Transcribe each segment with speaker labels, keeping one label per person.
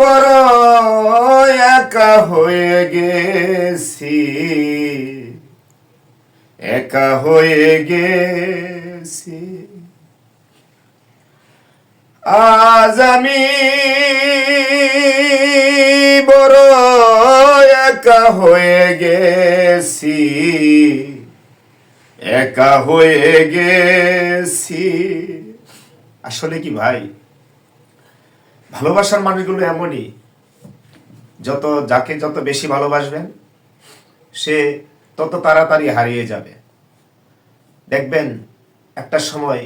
Speaker 1: বড় একা হয়ে গেছি। একা হয়ে গেছি। আজ আমি বড় একা হয়ে গেছি। একা হয়ে গেছি। আসলে কি ভাই? ভালোবাসার মানুষগুলো এমনই। যত যাকে যত বেশি ভালোবাসবেন, সে তত তাড়াতাড়ি হারিয়ে যাবে। দেখবেন, একটা সময়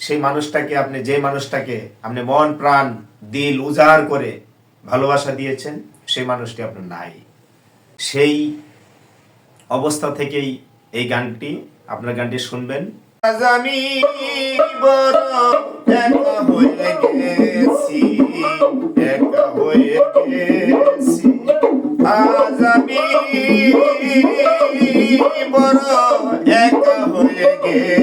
Speaker 1: সেই মানুষটাকে আপনি, যে মানুষটাকে আপনি মন, প্রাণ, দিল, উজাড় করে ভালোবাসা দিয়েছেন, সেই মানুষটি আপনার নাই। সেই অবস্থা থেকেই এই গানটি, আপনার গানটি শুনবেন। আজ আমি বড়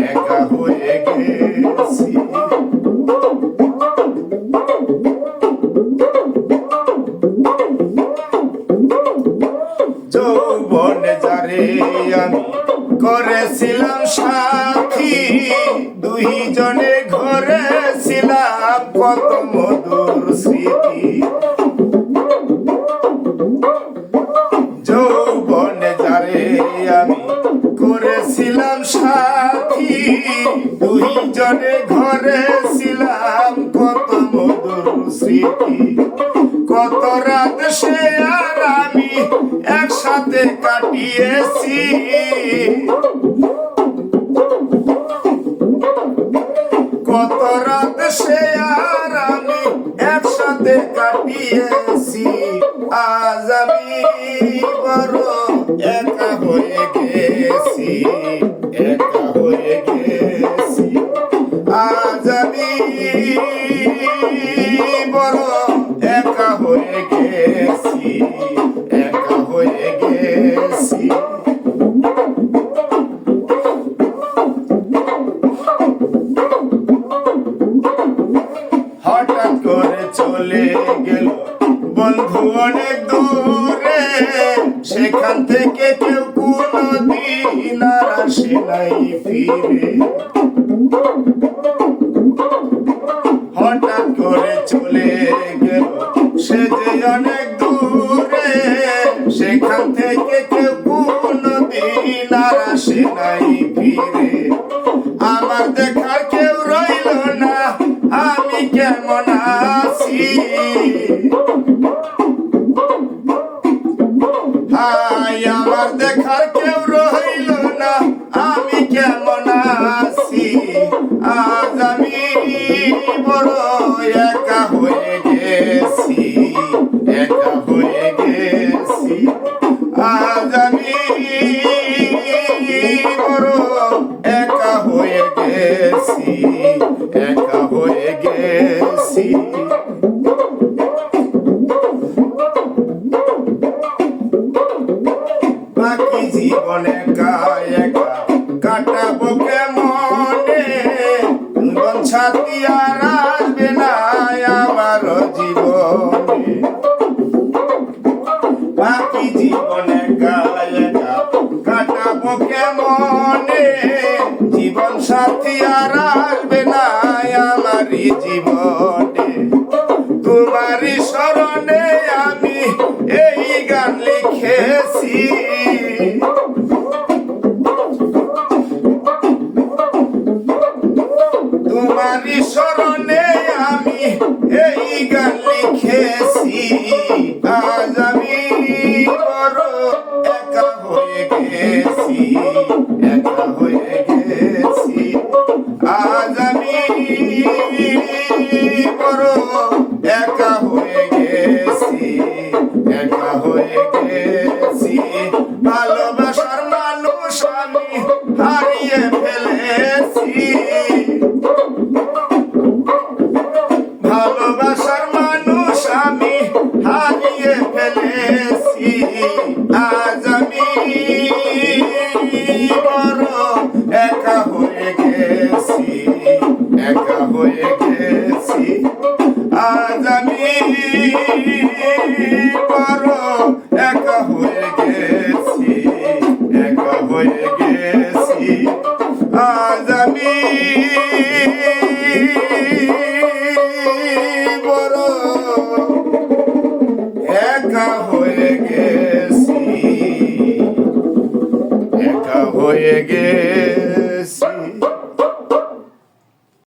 Speaker 1: একা হয়ে গেছি। যৌবনে যারে আমি করেছিলাম সাথী দুইজনে ঘরে ছিলাম কত মধুর স্মৃতি। দুইজনে ঘরে ছিলাম কত মধুর স্মৃতি। কত রাত সে আর আমি একসাথে কাটিয়েছি। কত রাত সে আর আমি একসাথে কাটিয়েছি। আজ আমি বড় একা হয়ে গেছি। বড়, একা হয়ে গেছি, একা হয়ে গেছি। হঠাৎ করে চলে গেল বন্ধু অনেক দূরে, সেখান থেকে কেউ কোনো দিন আর আসে নাই ফিরে। চলে গেল। সে যে অনেক দূরে, সেখান থেকে কেউ কোনো দিন আর আসে নাই ফিরে। আমার কেউ রইল না, আমি কেমন আছি? আমার দেখার কেউ জীবন একা একা কাটাবো কেমনে? জীবন ছাতি আর আসবে না আমার জীবনে। বাকি জীবন একা একা কাটাবো কেমনে? জীবন সাথী আর আসবে না আমারই জীবনে। তোমারই স্মরণে আমি এই আমি হয়ে গেছি একা হয়ে গেছি